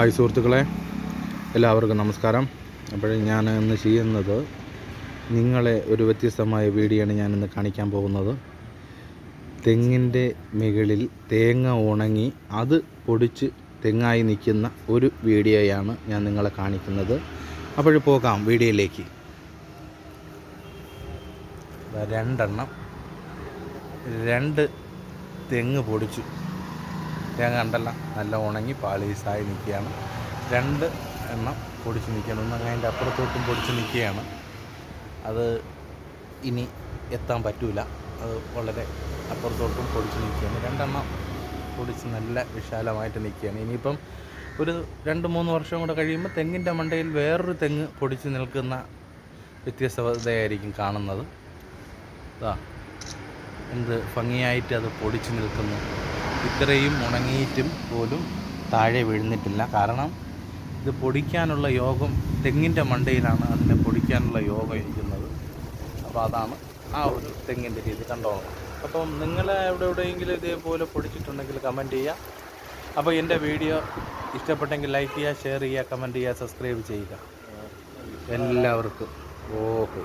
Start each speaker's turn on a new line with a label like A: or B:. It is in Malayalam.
A: ഹായ് സുഹൃത്തുക്കളെ എല്ലാവർക്കും നമസ്കാരം. അപ്പോൾ ഞാൻ ഇന്ന് ചെയ്യുന്നത് നിങ്ങളെ ഒരു വ്യത്യസ്തമായ വീഡിയോയാണ് ഞാൻ ഇന്ന് കാണിക്കാൻ പോകുന്നത്. തെങ്ങിന്റെ മുകളിൽ തേങ്ങ ഉണങ്ങി അത് പൊടിച്ച് തെങ്ങായി നിൽക്കുന്ന ഒരു വീഡിയോയാണ് ഞാൻ നിങ്ങളെ കാണിക്കുന്നത്. അപ്പോൾ പോകാം വീഡിയോയിലേക്ക്. രണ്ടെണ്ണം. രണ്ട് തെങ്ങ് പൊടിച്ചു. തേങ്ങ കണ്ടല്ല. നല്ല ഉണങ്ങി പാളീസായി നിൽക്കുകയാണ്. രണ്ട് എണ്ണം പൊടിച്ച് നിൽക്കുകയാണ്. ഒന്ന് അതിന്റെ അപ്പുറത്തോട്ടും പൊടിച്ച് നിൽക്കുകയാണ്. അത് ഇനി എത്താൻ പറ്റൂല. അത് വളരെ അപ്പുറത്തോട്ടും പൊടിച്ച് നിൽക്കുകയാണ്. രണ്ടെണ്ണം പൊടിച്ച് നല്ല വിശാലമായിട്ട് നിൽക്കുകയാണ്. ഇനിയിപ്പം ഒരു രണ്ട് മൂന്ന് വർഷം കൂടെ കഴിയുമ്പോൾ തെങ്ങിന്റെ മണ്ടയിൽ വേറൊരു തെങ്ങ് പൊടിച്ച് നിൽക്കുന്ന വ്യത്യസ്തതയായിരിക്കും കാണുന്നത്. എന്ത് ഭംഗിയായിട്ട് അത് പൊടിച്ച് നിൽക്കുന്നു. ഇത്രയും ഉണങ്ങിയിട്ടും പോലും താഴെ വീഴുന്നിട്ടില്ല. കാരണം ഇത് പൊടിക്കാനുള്ള യോഗം തെങ്ങിന്റെ മണ്ടയിലാണ് അതിനെ പൊടിക്കാനുള്ള യോഗം ഇരിക്കുന്നത്. അപ്പോൾ അതാണ് ആ ഒരു തെങ്ങിന്റെ രീതി കണ്ടോളാം. അപ്പം നിങ്ങൾ എവിടെ എവിടെയെങ്കിലും ഇതേപോലെ പൊടിച്ചിട്ടുണ്ടെങ്കിൽ കമന്റ് ചെയ്യുക. അപ്പോൾ എന്റെ വീഡിയോ ഇഷ്ടപ്പെട്ടെങ്കിൽ ലൈക്ക് ചെയ്യുക ഷെയർ ചെയ്യുക കമന്റ് ചെയ്യുക സബ്സ്ക്രൈബ് ചെയ്യുക. എല്ലാവർക്കും ഓക്കെ